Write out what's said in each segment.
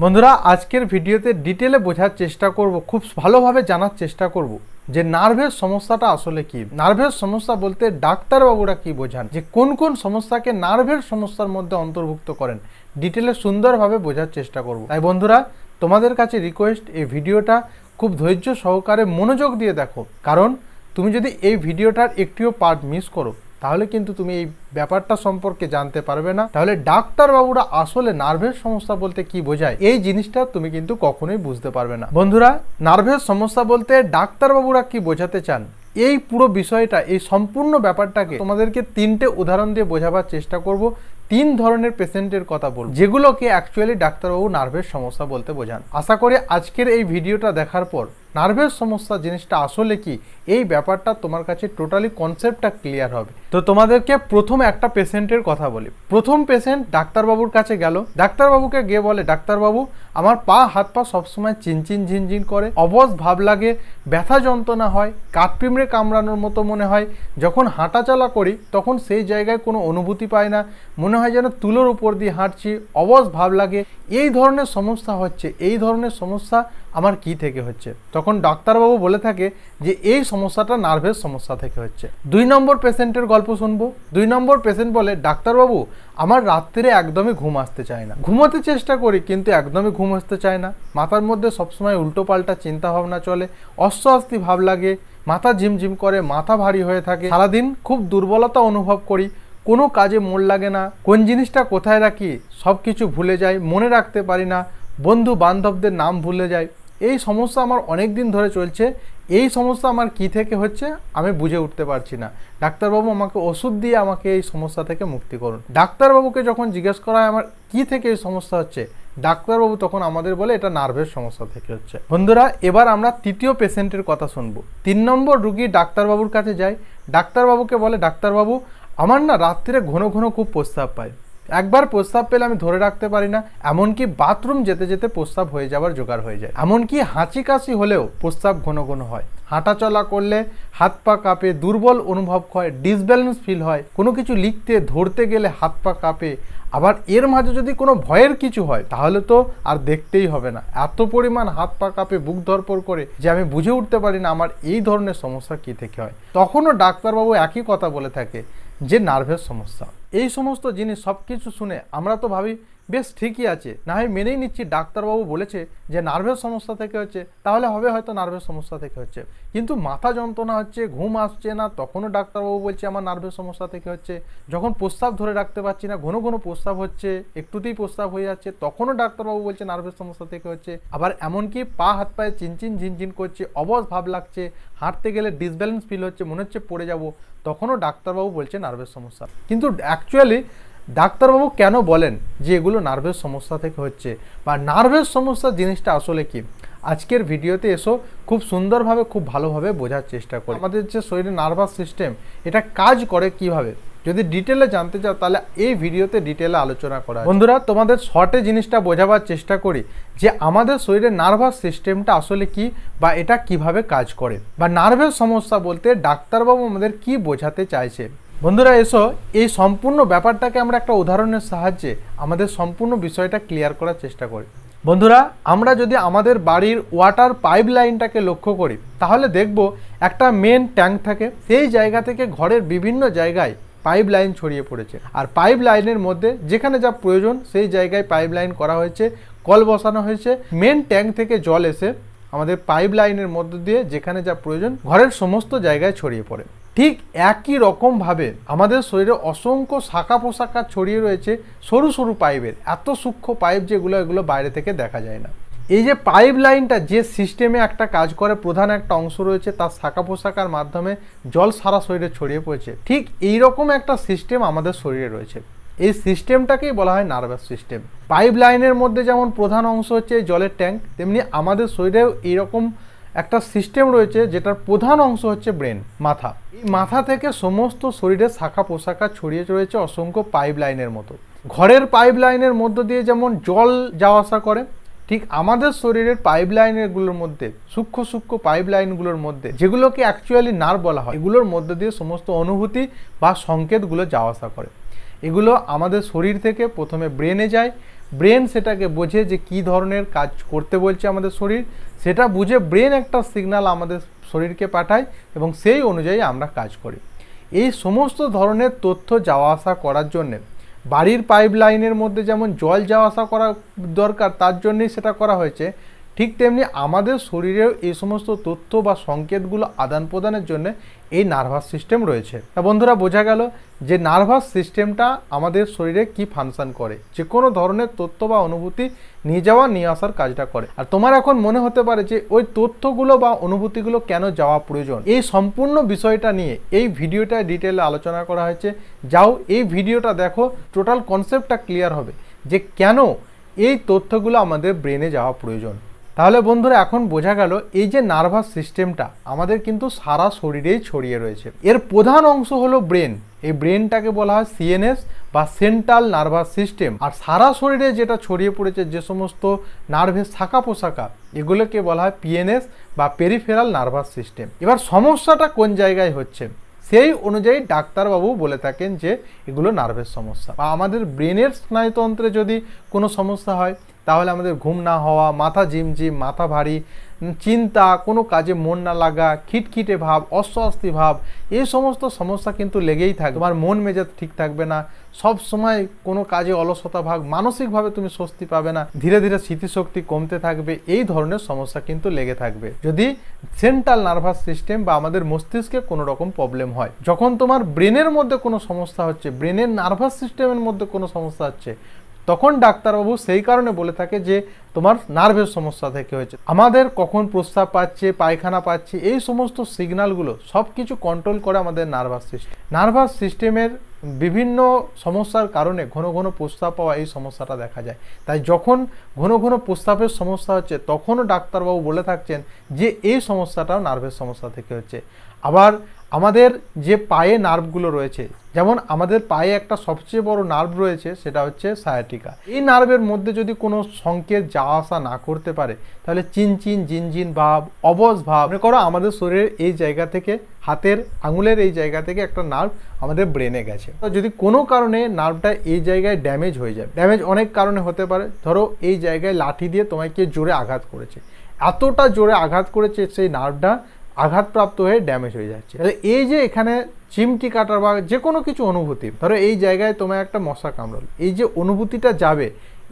বন্ধুরা, আজকের ভিডিওতে ডিটেলে বোঝার চেষ্টা করব, খুব ভালোভাবে জানার চেষ্টা করব যে নার্ভের সমস্যাটা আসলে কি? নার্ভের সমস্যা বলতে ডাক্তারবাবুরা কি বোঝান? যে কোন কোন সমস্যাকে নার্ভের সমস্যার মধ্যে অন্তর্ভুক্ত করেন? ডিটেলে সুন্দরভাবে বোঝার চেষ্টা করব। তাই বন্ধুরা, তোমাদের কাছে রিকোয়েস্ট এই ভিডিওটা খুব ধৈর্য সহকারে মনোযোগ দিয়ে দেখো। কারণ, তুমি যদি এই ভিডিওটার একটিও পার্ট মিস করো তাহলে কিন্তু তুমি এই ব্যাপারটা সম্পর্কে জানতে পারবে না। তাহলে ডাক্তারবাবুরা আসলে নার্ভের সমস্যা বলতে কি বোঝায়? এই জিনিসটা তুমি কিন্তু কখনোই বুঝতে পারবে না। বন্ধুরা, নার্ভের সমস্যা বলতে ডাক্তারবাবুরা কি বোঝাতে চান? এই পুরো বিষয়টা, এই সম্পূর্ণ ব্যাপারটাকে তোমাদেরকে তিনটে উদাহরণ দিয়ে বোঝাবার চেষ্টা করব। তিন ধরনের পেশেন্টের কথা বলব, যেগুলোকে অ্যাকচুয়ালি ডাক্তারবাবু নার্ভের সমস্যা বলতে বোঝান। আশা করি আজকের এই ভিডিওটা দেখার পর নার্ভের সমস্যা জিনিসটা আসলে কি, এই ব্যাপারটা তোমার কাছে টোটালি কনসেপ্টটা ক্লিয়ার হবে। তো তোমাদেরকে প্রথম একটা পেশেন্টের কথা বলি। প্রথম পেশেন্ট ডাক্তারবাবুর কাছে গেল। ডাক্তারবাবুকে গিয়ে বলে, ডাক্তারবাবু, আমার পা, হাত পা সবসময় চিনচিন, ঝিনঝিন করে, অবশ ভাব লাগে, ব্যথা যন্ত্রণা হয় কাঠপিমড়ে কামড়ানোর মতো মনে হয়। যখন হাঁটাচলা করি, তখন সেই জায়গায় কোনো অনুভূতি পাই না। মনে হয় যেন তুলোর উপর দিয়ে হাঁটছি, অবশ ভাব লাগে। এই ধরনের সমস্যা হচ্ছে, এই ধরনের সমস্যা আমার কি থেকে হচ্ছে? তখন ডাক্তারবাবু বলে থাকে যে, এই সমস্যাটা নার্ভের সমস্যা থেকে হচ্ছে। দুই নম্বর পেশেন্টের গল্প শুনব। দুই নম্বর পেশেন্ট বলে, ডাক্তারবাবু, আমার রাত্রে একদমই ঘুম আসতে চায় না। ঘুমোতে চেষ্টা করি, কিন্তু একদমই ঘুম আসতে চায় না। মাথার মধ্যে সবসময় উল্টো পাল্টা চিন্তা ভাবনা চলে। অস্বস্তি ভাব লাগে। মাথা ঝিমঝিম করে, মাথা ভারী হয়ে থাকে। সারাদিন খুব দুর্বলতা অনুভব করি। কোনো কাজে মন লাগে না। কোন জিনিসটা কোথায় রাখি সব কিছু ভুলে যাই, মনে রাখতে পারি না। বন্ধু বান্ধবদের নাম ভুলে যাই। এই সমস্যা আমার অনেক দিন ধরে চলছে। এই সমস্যা আমার কি থেকে হচ্ছে, আমি বুঝে উঠতে পারছি না। ডাক্তারবাবু আমাকে ওষুধ দিয়ে আমাকে এই সমস্যা থেকে মুক্তি করুন। ডাক্তারবাবুকে যখন জিজ্ঞেস করা হয়, আমার কি থেকে এই সমস্যা হচ্ছে ডাক্তারবাবু তখন আমাদের বলে এটা নার্ভের সমস্যা থেকে হচ্ছে। বন্ধুরা, এবার আমরা তৃতীয় পেশেন্টের কথা শুনব। তিন নম্বর রুগী ডাক্তারবাবুর কাছে যায় ডাক্তারবাবুকে বলে, ডাক্তারবাবু, আমার না রাত্রিরে ঘন ঘন খুব প্রস্তাব পায় একবার প্রস্তাব পেলে আমি ধরে রাখতে পারি না, এমনকি বাথরুম যেতে যেতে প্রস্তাব হয়ে যাওয়ার জোগাড় হয়ে যায়। এমনকি হাঁচি কাশি হলেও প্রস্তাব ঘন ঘন হয়। হাঁটাচলা করলে হাত পা কাঁপে, দুর্বল অনুভব হয়, ডিসব্যালেন্স ফিল হয়। কোনো কিছু লিখতে, ধরতে গেলে হাত পা কাঁপে আবার এর মাঝে যদি কোনো ভয়ের কিছু হয়, তাহলে তো আর দেখতেই হবে না। এত পরিমাণ হাত পা কাঁপে, বুক ধরপর করে যে আমি বুঝে উঠতে পারি না আমার এই ধরনের সমস্যা কী থেকে হয়। তখনও ডাক্তারবাবু একই কথা বলে থাকে যে, নার্ভের সমস্যা। এই সমস্ত জিনিস সব কিছু শুনে আমরা তো ভাবি বেশ ঠিকই আছে। না হয় মেনেই নিচ্ছি। ডাক্তারবাবু বলেছে যে, নার্ভের সমস্যা থেকে হচ্ছে, তাহলে হবে হয়তো নার্ভের সমস্যা থেকে হচ্ছে। কিন্তু মাথা যন্ত্রণা হচ্ছে, ঘুম আসছে না, তখনও ডাক্তারবাবু বলছে, আমার নার্ভের সমস্যা থেকে হচ্ছে। যখন প্রস্তাব ধরে রাখতে পারছি না, ঘন ঘন প্রস্তাব হচ্ছে, একটুতেই প্রস্তাব হয়ে যাচ্ছে, তখনও ডাক্তারবাবু বলছে, নার্ভের সমস্যা থেকে হচ্ছে। আবার এমনকি পা, হাত, পায়ে চিনচিন, ঝিনঝিন করছে, অবশ ভাব লাগছে, হাঁটতে গেলে ডিসব্যালেন্স ফিল হচ্ছে, মনে হচ্ছে পড়ে যাব, তখনও ডাক্তারবাবু বলছে, নার্ভের সমস্যা। কিন্তু অ্যাকচুয়ালি ডাক্তারবাবু কেন বলেন যে এগুলো নার্ভের সমস্যা থেকে হচ্ছে? বা নার্ভের সমস্যা জিনিসটা আসলে কি? আজকের ভিডিওতে এসো, খুব সুন্দরভাবে, খুব ভালোভাবে বোঝার চেষ্টা করি। আমাদের যে শরীরের নার্ভাস সিস্টেম এটা কাজ করে কীভাবে? যদি ডিটেলে জানতে চাও, তাহলে এই ভিডিওতে ডিটেলে আলোচনা করা বন্ধুরা, তোমাদের শর্টে জিনিসটা বোঝাবার চেষ্টা করি যে আমাদের শরীরের নার্ভাস সিস্টেমটা আসলে কি বা এটা কীভাবে কাজ করে? বা নার্ভের সমস্যা বলতে ডাক্তারবাবু আমাদের কি বোঝাতে চাইছে? বন্ধুরা, এসো, এই সম্পূর্ণ ব্যাপারটাকে আমরা একটা উদাহরণের সাহায্যে আমাদের সম্পূর্ণ বিষয়টা ক্লিয়ার করার চেষ্টা করি। বন্ধুরা, আমরা যদি আমাদের বাড়ির ওয়াটার পাইপ লাইনটাকে লক্ষ্য করি, তাহলে দেখব একটা মেন ট্যাঙ্ক থাকে। সেই জায়গা থেকে ঘরের বিভিন্ন জায়গায় পাইপ লাইন ছড়িয়ে পড়েছে। আর পাইপ লাইনের মধ্যে যেখানে যা প্রয়োজন, সেই জায়গায় পাইপ লাইন করা হয়েছে, কল বসানো হয়েছে। মেন ট্যাঙ্ক থেকে জল এসে আমাদের পাইপ লাইনের মধ্য দিয়ে যেখানে যা প্রয়োজন, ঘরের সমস্ত জায়গায় ছড়িয়ে পড়ে। ঠিক একই রকমভাবে আমাদের শরীরে অসংখ্য শাখা পোশাকা ছড়িয়ে রয়েছে সরু সরু পাইপের। এত সূক্ষ্ম পাইপ যেগুলো, এগুলো বাইরে থেকে দেখা যায় না। এই যে পাইপ লাইনটা যে সিস্টেমে একটা কাজ করে, প্রধান একটা অংশ রয়েছে তার শাখা পোশাকার মাধ্যমে জল সারা শরীরে ছড়িয়ে পড়েছে। ঠিক এই রকম একটা সিস্টেম আমাদের শরীরে রয়েছে। এই সিস্টেমটাকেই বলা হয় নার্ভাস সিস্টেম। পাইপ লাইনের মধ্যে যেমন প্রধান অংশ হচ্ছে জলের ট্যাঙ্ক, তেমনি আমাদের শরীরেও এইরকম একটা সিস্টেম রয়েছে যেটার প্রধান অংশ হচ্ছে ব্রেন, মাথা। এই মাথা থেকে সমস্ত শরীরের শাখা পোশাকা ছড়িয়ে রয়েছে অসংখ্য পাইপ লাইনের মতো। ঘরের পাইপ লাইনের মধ্য দিয়ে যেমন জল যাওয়া আসা করে, ঠিক আমাদের শরীরের পাইপ লাইনগুলোর মধ্যে, সূক্ষ্ম সূক্ষ্ম পাইপ লাইনগুলোর মধ্যে, যেগুলোকে অ্যাকচুয়ালি নার্ভ বলা হয়, এগুলোর মধ্য দিয়ে সমস্ত অনুভূতি বা সংকেতগুলো যাওয়া আসা করে। এগুলো আমাদের শরীর থেকে প্রথমে ব্রেনে যায় ব্রেন সেটাকে বোঝে যে কি ধরনের কাজ করতে বলছে আমাদের শরীর, সেটা বুঝে ব্রেন একটা সিগন্যাল আমাদের শরীরকে পাঠায় এবং সেই অনুযায়ী আমরা কাজ করি। এই সমস্ত ধরনের তথ্য যাওয়া আসা করার জন্যে, বাড়ির পাইপ লাইনের মধ্যে যেমন জল যাওয়া আসা করা দরকার, তার জন্যই সেটা করা হয়েছে। ঠিক তেমনি আমাদের শরীরেও এই সমস্ত তথ্য বা সংকেতগুলো আদান প্রদানের জন্য এই নার্ভাস সিস্টেম রয়েছে। তা বন্ধুরা বোঝা গেল যে নার্ভাস সিস্টেমটা আমাদের শরীরে কি ফাংশন করে। যে কোনো ধরনের তথ্য বা অনুভূতি নিয়ে যাওয়া, নিয়ে আসার কাজটা করে। আর তোমার এখন মনে হতে পারে যে ওই তথ্যগুলো বা অনুভূতিগুলো কেন যাওয়া প্রয়োজন? এই সম্পূর্ণ বিষয়টা নিয়ে এই ভিডিওটা ডিটেলে আলোচনা করা হয়েছে। যাও এই ভিডিওটা দেখো টোটাল কনসেপ্টটা ক্লিয়ার হবে যে কেন এই তথ্যগুলো আমাদের ব্রেনে যাওয়া প্রয়োজন। তাহলে বন্ধুরা এখন বোঝা গেল এই যে নার্ভাস সিস্টেমটা আমাদের কিন্তু সারা শরীরেই ছড়িয়ে রয়েছে। এর প্রধান অংশ হলো ব্রেন। এই ব্রেনটাকে বলা হয় সিএনএস বা সেন্ট্রাল নার্ভাস সিস্টেম। আর সারা শরীরে যেটা ছড়িয়ে পড়েছে যে সমস্ত নার্ভের শাখা পোশাকা এগুলোকে বলা হয় পিএনএস বা পেরিফেরাল নার্ভাস সিস্টেম। এবার সমস্যাটা কোন জায়গায় হচ্ছে? সেই অনুযায়ী ডাক্তারবাবু বলে থাকেন যে এগুলো নার্ভের সমস্যা। বা আমাদের ব্রেনের স্নায়ুতন্ত্রে যদি কোনো সমস্যা হয়, তাহলে আমাদের ঘুম না হওয়া, মাথা ঝিমঝিম, মাথা ভারী চিন্তা, কোনো কাজে মন না লাগা, খিটখিটে ভাব, অস্বস্তি ভাব এই সমস্ত সমস্যা কিন্তু লেগেই থাকবে তোমার মন মেজাজ ঠিক থাকবে না। সব সময় কোনো কাজে অলসতা ভাগ মানসিকভাবে তুমি স্বস্তি পাবে না। ধীরে ধীরে স্মৃতিশক্তি কমতে থাকবে। এই ধরনের সমস্যা কিন্তু লেগে থাকবে। যদি সেন্ট্রাল নার্ভাস সিস্টেম বা আমাদের মস্তিষ্কে কোনো রকম প্রবলেম হয়, যখন তোমার ব্রেনের মধ্যে কোনো সমস্যা হচ্ছে, ব্রেনের নার্ভাস সিস্টেমের মধ্যে কোনো সমস্যা হচ্ছে তখন ডাক্তারবাবু সেই কারণে বলে থাকে যে, তোমার নার্ভের সমস্যা থেকে হয়েছে। আমাদের কখন প্রস্তাব পাচ্ছে, পায়খানা পাচ্ছে, এই সমস্ত সিগনালগুলো সব কিছু কন্ট্রোল করে আমাদের নার্ভাস সিস্টেম নার্ভাস সিস্টেমের বিভিন্ন সমস্যার কারণে ঘন ঘন প্রস্তাব পাওয়া এই সমস্যাটা দেখা যায়। তাই যখন ঘন ঘন প্রস্তাবের সমস্যা হচ্ছে, তখনও ডাক্তারবাবু বলে থাকছেন যে, এই সমস্যাটাও নার্ভের সমস্যা থেকে হচ্ছে। আবার আমাদের যে পায়ে নার্ভগুলো রয়েছে, যেমন আমাদের পায়ে একটা সবচেয়ে বড় নার্ভ রয়েছে, সেটা হচ্ছে সায়াটিকা এই নার্ভের মধ্যে যদি কোনো সংকেত যাওয়া আসা না করতে পারে, তাহলে চিনচিন, জিনজিন ভাব অবস ভাব, মনে করো আমাদের শরীরের এই জায়গা থেকে হাতের আঙুলের এই জায়গা থেকে একটা নার্ভ আমাদের ব্রেনে গেছে। তো যদি কোনো কারণে নার্ভটা এই জায়গায় ড্যামেজ হয়ে যায় ড্যামেজ অনেক কারণে হতে পারে। ধরো এই জায়গায় লাঠি দিয়ে তোমাকে জোরে আঘাত করেছে। এতটা জোরে আঘাত করেছে সেই নার্ভটা, আঘাতপ্রাপ্ত হয়ে ড্যামেজ হয়ে যাচ্ছে। তাহলে এই যে এখানে চিমটি কাটার বা যে কোনো কিছু অনুভূতি, ধরো এই জায়গায় তোমার একটা মশা কামড়ল, এই যে অনুভূতিটা যাবে,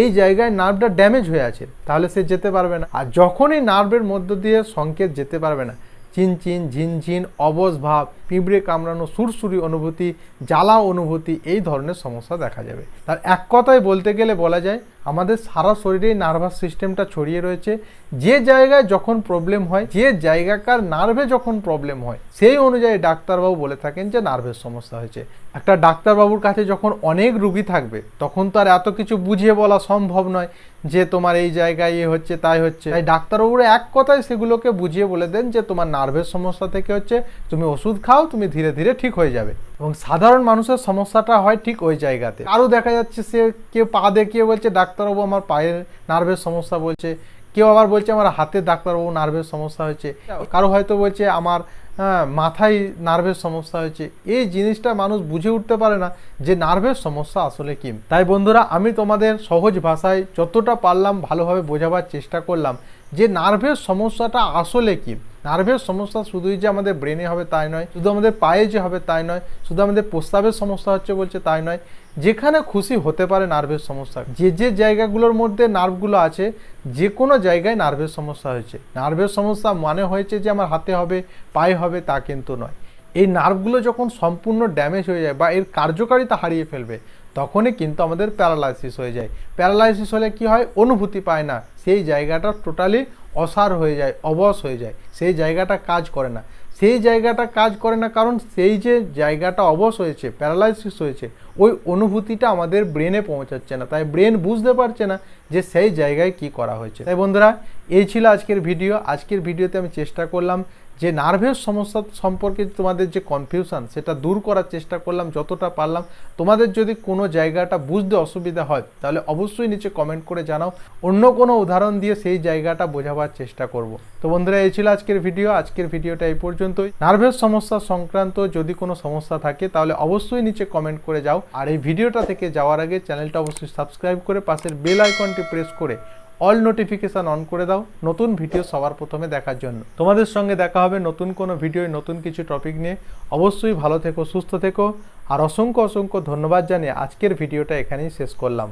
এই জায়গায় নার্ভটা ড্যামেজ হয়ে আছে, তাহলে সে যেতে পারবে না। আর যখনই নার্ভের মধ্য দিয়ে সংকেত যেতে পারবে না চিনচিন ঝিনঝিন অবস ভাব, পিঁপড়ে কামড়ানো, সুরসুরি অনুভূতি, জ্বালা অনুভূতি, এই ধরনের সমস্যা দেখা যাবে। তার এক কথায় বলতে গেলে বলা যায় আমাদের সারা শরীরেই নার্ভাস সিস্টেমটা ছড়িয়ে রয়েছে। যে জায়গায় যখন প্রবলেম হয়, যে জায়গাকার নার্ভে যখন প্রবলেম হয়, সেই অনুযায়ী ডাক্তারবাবু বলে থাকেন যে নার্ভের সমস্যা হয়েছে। একটা ডাক্তারবাবুর কাছে যখন অনেক রুগী থাকবে, তখন তো আর এত কিছু বুঝিয়ে বলা সম্ভব নয় যে তোমার এই জায়গায় এ হচ্ছে, তাই হচ্ছে। তাই ডাক্তারবাবুরা এক কথায় সেগুলোকে বুঝিয়ে বলে দেন যে তোমার নার্ভের সমস্যা থেকে হচ্ছে, তুমি ওষুধ খাও, তুমি ধীরে ধীরে ঠিক হয়ে যাবে। এবং সাধারণ মানুষের সমস্যাটা হয় ঠিক ওই জায়গাতে। আরও দেখা যাচ্ছে সে কেউ পা দেখিয়ে বলছে, ডাক্তারবাবু, আমার পায়ের নার্ভের সমস্যা বলছে। কেউ আবার বলছে, আমার হাতে ডাক্তারবাবু, নার্ভের সমস্যা হয়েছে। কারও হয়তো বলছে, আমার হ্যাঁ, মাথায় নার্ভের সমস্যা হয়েছে। এই জিনিসটা মানুষ বুঝে উঠতে পারে না যে নার্ভের সমস্যা আসলে কি। তাই বন্ধুরা আমি তোমাদের সহজ ভাষায় যতটা পারলাম ভালোভাবে বোঝাবার চেষ্টা করলাম যে নার্ভের সমস্যাটা আসলে কি। নার্ভের সমস্যা শুধুই যে আমাদের ব্রেনে হবে তাই নয় শুধু আমাদের পায়ে যে হবে তাই নয় শুধু আমাদের প্রস্রাবের সমস্যা হচ্ছে বলছে তাই নয়। যেখানে খুশি হতে পারে নার্ভের সমস্যা। যে যে জায়গাগুলোর মধ্যে নার্ভগুলো আছে, যে কোনো জায়গায় নার্ভের সমস্যা হয়েছে। নার্ভের সমস্যা মানে হয়েছে যে, আমার হাতে হবে, পায়ে হবে, তা কিন্তু নয়। এই নার্ভগুলো যখন সম্পূর্ণ ড্যামেজ হয়ে যায় বা এর কার্যকারিতা হারিয়ে ফেলবে, তখনই কিন্তু আমাদের প্যারালাইসিস হয়ে যায়। প্যারালাইসিস হলে কি হয়? অনুভূতি পায় না। সেই জায়গাটা টোটালি অসার হয়ে যায়, অবশ হয়ে যায়। সেই জায়গাটা কাজ করে না। সেই জায়গাটা কাজ করে না, কারণ সেই যে জায়গাটা অবশ হয়েছে, প্যারালাইসিস হয়েছে, ওই অনুভূতিটা আমাদের ব্রেনে পৌঁছাচ্ছে না। তাই ব্রেন বুঝতে পারছে না যে সেই জায়গায় কি করা হয়েছে। তাই বন্ধুরা, এই ছিল আজকের ভিডিও। আজকের ভিডিওতে আমি চেষ্টা করলাম যে নার্ভের সমস্যা সম্পর্কে তোমাদের যে কনফিউশন সেটা দূর করার চেষ্টা করলাম, যতটা পারলাম। তোমাদের যদি কোনো জায়গাটা বুঝতে অসুবিধা হয়, তাহলে অবশ্যই নিচে কমেন্ট করে জানাও। অন্য কোনো উদাহরণ দিয়ে সেই জায়গাটা বোঝাবার চেষ্টা করব। তো বন্ধুরা, এই ছিল আজকের ভিডিও আজকের ভিডিওটা এই পর্যন্তই। নার্ভের সমস্যা সংক্রান্ত যদি কোনো সমস্যা থাকে, তাহলে অবশ্যই নিচে কমেন্ট করে যাও। আর এই ভিডিওটা থেকে যাওয়ার আগে চ্যানেলটা অবশ্যই সাবস্ক্রাইব করে পাশের বেল আইকনটি প্রেস করে অল নোটিফিকেশান অন করে দাও, নতুন ভিডিও সবার প্রথমে দেখার জন্য। তোমাদের সঙ্গে দেখা হবে নতুন কোনো ভিডিও নতুন কিছু টপিক নিয়ে। অবশ্যই ভালো থেকো, সুস্থ থেকো, আর অসংখ্য অসংখ্য ধন্যবাদ জানিয়ে আজকের ভিডিওটা এখানেই শেষ করলাম।